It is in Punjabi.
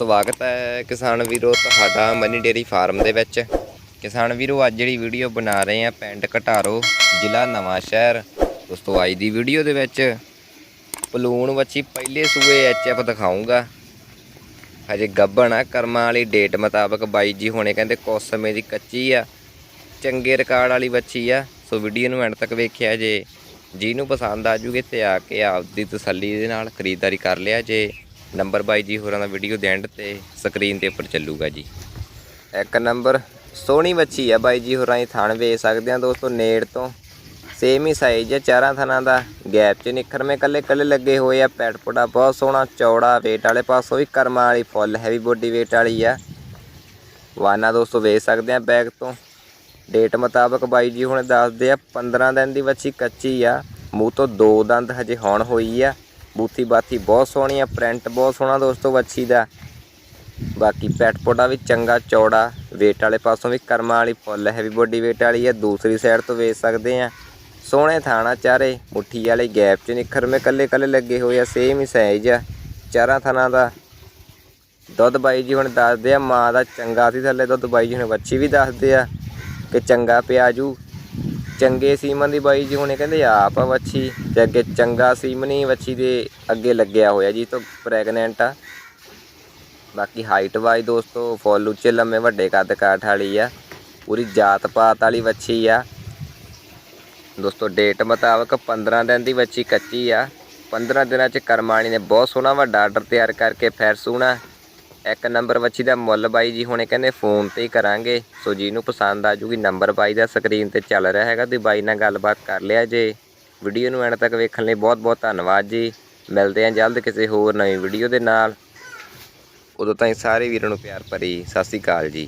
ਸਵਾਗਤ ਹੈ ਕਿਸਾਨ ਵੀਰੋ ਤੁਹਾਡਾ ਮਨੀ ਡੇਰੀ ਫਾਰਮ ਦੇ ਵਿੱਚ। ਕਿਸਾਨ ਵੀਰੋ, ਅੱਜ ਜਿਹੜੀ ਵੀਡੀਓ ਬਣਾ ਰਹੇ ਆ ਪਿੰਡ ਘਟਾਰੋ, ਜ਼ਿਲ੍ਹਾ ਨਵਾਂ ਸ਼ਹਿਰ। ਦੋਸਤੋ ਅੱਜ ਦੀ ਵੀਡੀਓ ਦੇ ਵਿੱਚ। ਪਲੂਣ ਵੱਛੀ ਪਹਿਲੇ ਸੂਏ ਐਚਐਫ ਦਿਖਾਉਂਗਾ ਹਜੇ ਗੱਭਣ ਆ, ਕਰਮਾਂ ਵਾਲੀ ਡੇਟ ਮੁਤਾਬਕ ਬਾਈ ਜੀ ਹੁਣੇ ਕਹਿੰਦੇ ਕੁਛ ਸਮੇਂ ਦੀ ਕੱਚੀ ਆ, ਚੰਗੇ ਰਿਕਾਰਡ ਵਾਲੀ ਵੱਛੀ ਆ। ਸੋ ਵੀਡੀਓ ਨੂੰ ਐਂਡ ਤੱਕ ਵੇਖਿਆ ਜੇ। ਜਿਹਨੂੰ ਪਸੰਦ ਆ ਜੂਗੇ ਤੇ ਆ ਕੇ ਆਪਦੀ ਤਸੱਲੀ ਦੇ ਨਾਲ ਖਰੀਦਦਾਰੀ ਕਰ ਲਿਆ ਜੇ। ਨੰਬਰ ਬਾਈ ਜੀ ਹੋਰਾਂ ਦਾ ਵੀਡੀਓ ਦੇ ਐਂਡ ਤੇ ਸਕਰੀਨ ਦੇ ਉੱਪਰ ਚੱਲੂਗਾ ਜੀ। ਇੱਕ ਨੰਬਰ ਸੋਹਣੀ ਵੱਛੀ ਆ ਬਾਈ ਜੀ ਹੋਰਾਂ ਦੀ ਥਣ ਵੇਚ ਸਕਦੇ ਆ ਦੋਸਤੋ, ਨੇੜ ਤੋਂ। ਸੇਮ ਹੀ ਸਾਈਜ਼ ਆ, ਚਾਰਾਂ ਥਣਾਂ ਦਾ ਗੈਪ 'ਚ। ਨਿਖਰਵੇਂ ਕੱਲੇ ਕੱਲੇ ਲੱਗੇ ਹੋਏ ਆ, ਪੈਟ ਪੁੜਾ ਬਹੁਤ ਸੋਹਣਾ, ਚੌੜਾ, weight ਵਾਲੇ ਪਾਸੋਂ ਵੀ ਕਰਮਾਂ ਵਾਲੀ ਫੁੱਲ ਹੈਵੀ ਬੋਡੀ weight ਵਾਲੀ ਆ। ਵਾਨਾ ਦੋਸਤੋ ਵੇਚ ਸਕਦੇ ਆ ਬੈਗ ਤੋਂ। ਡੇਟ ਮੁਤਾਬਕ ਬਾਈ ਜੀ ਹੁਣ ਦੱਸਦੇ ਆ 15 ਦਿਨ ਦੀ ਵੱਛੀ ਕੱਚੀ ਆ, ਮੂੰਹ ਤੋਂ ਦੋ ਦੰਦ ਹਜੇ ਹੌਣ ਹੋਈ ਆ। ਬੂਥੀ ਬਾਥੀ ਬਹੁਤ ਸੋਹਣੀ ਆ ਪ੍ਰਿੰਟ ਬਹੁਤ ਸੋਹਣਾ ਦੋਸਤੋ ਵੱਛੀ ਦਾ। ਬਾਕੀ ਪੈਟ ਪੋਟਾ ਵੀ ਚੰਗਾ, ਚੌੜਾ, weight ਵਾਲੇ ਪਾਸੋਂ ਵੀ ਕਰਮਾਂ ਵਾਲੀ ਫੁੱਲ ਹੈਵੀ ਬੋਡੀ weight ਵਾਲੀ ਆ, ਦੂਸਰੀ ਸਾਈਡ ਤੋਂ ਵੇਚ ਸਕਦੇ ਆ। ਸੋਹਣੇ ਥਾਣਾ ਚਾਰੇ, ਮੁੱਠੀ ਵਾਲੇ ਗੈਪ 'ਚ ਨਿਖਰਵੇਂ ਕੱਲੇ ਕੱਲੇ ਲੱਗੇ ਹੋਏ ਆ ਸੇਮ ਹੀ ਸਾਈਜ਼ ਆ। ਚਾਰਾਂ ਥਾਣਾ ਦਾ ਦੁੱਧ ਬਾਈ ਜੀ ਹੁਣ ਦੱਸਦੇ ਆ, ਮਾਂ ਦਾ ਚੰਗਾ ਸੀ ਥੱਲੇ ਦੁੱਧ ਬਾਈ ਜੀ ਹੁਣ ਵੱਛੀ ਵੀ ਦੱਸਦੇ ਆ ਕਿ ਚੰਗਾ ਪਿਆਜੂ। ਚੰਗੇ ਸੀਮਨ ਦੀ ਬਾਈ ਜੀ ਹੁਣੇ ਕਹਿੰਦੇ ਆਪ ਆ ਵੱਛੀ ਤੇ ਅੱਗੇ ਚੰਗਾ ਸੀਮਨੀ ਵੱਛੀ ਦੇ ਅੱਗੇ ਲੱਗਿਆ ਹੋਇਆ ਜੀ, ਤੋਂ ਪ੍ਰੈਗਨੈਂਟ ਆ। ਬਾਕੀ ਹਾਈਟ ਵਾਈ ਦੋਸਤੋ, ਫੁੱਲ ਉੱਚੇ ਲੰਮੇ, ਵੱਡੇ ਕੱਦ ਕਾਠ ਵਾਲੀ ਆ। ਪੂਰੀ ਜਾਤ ਪਾਤ ਵਾਲੀ ਵੱਛੀ ਆ। ਦੋਸਤੋ ਡੇਟ ਮੁਤਾਬਕ 15 ਦਿਨ ਦੀ ਵੱਛੀ ਕੱਚੀ ਆ। 15 ਦਿਨਾਂ ਚ ਕਰਮਾਣੀ ਨੇ ਬਹੁਤ ਸੋਹਣਾ ਵੱਡਾ ਆਰਡਰ ਤਿਆਰ ਕਰਕੇ ਫੇਰ ਸੂਣਾ। ਇੱਕ ਨੰਬਰ ਵੱਛੀ ਦਾ ਮੁੱਲ ਬਾਈ ਜੀ, ਹੁਣੇ ਕਹਿੰਦੇ ਫੋਨ ਤੇ ਹੀ ਕਰਾਂਗੇ। ਸੋ ਜਿਹਨੂੰ ਪਸੰਦ ਆ ਜੂਗੀ ਨੰਬਰ ਬਾਈ ਦਾ, ਸਕਰੀਨ ਤੇ ਚੱਲ ਰਿਹਾ ਹੈਗਾ ਤੇ ਬਾਈ ਨਾਲ ਗੱਲਬਾਤ ਕਰ ਲਿਆ ਜੇ। ਵੀਡੀਓ ਨੂੰ ਐਂਡ ਤੱਕ ਵੇਖਣ ਲਈ ਬਹੁਤ ਬਹੁਤ ਧੰਨਵਾਦ ਜੀ। ਮਿਲਦੇ ਹਾਂ ਜਲਦ ਕਿਸੇ ਹੋਰ ਨਵੀਂ ਵੀਡੀਓ ਦੇ ਨਾਲ। ਉਦੋਂ ਤਾਈਂ ਸਾਰੇ ਵੀਰਾਂ ਨੂੰ ਪਿਆਰ ਭਰੀ ਸਤਿ ਸ੍ਰੀ ਅਕਾਲ ਜੀ।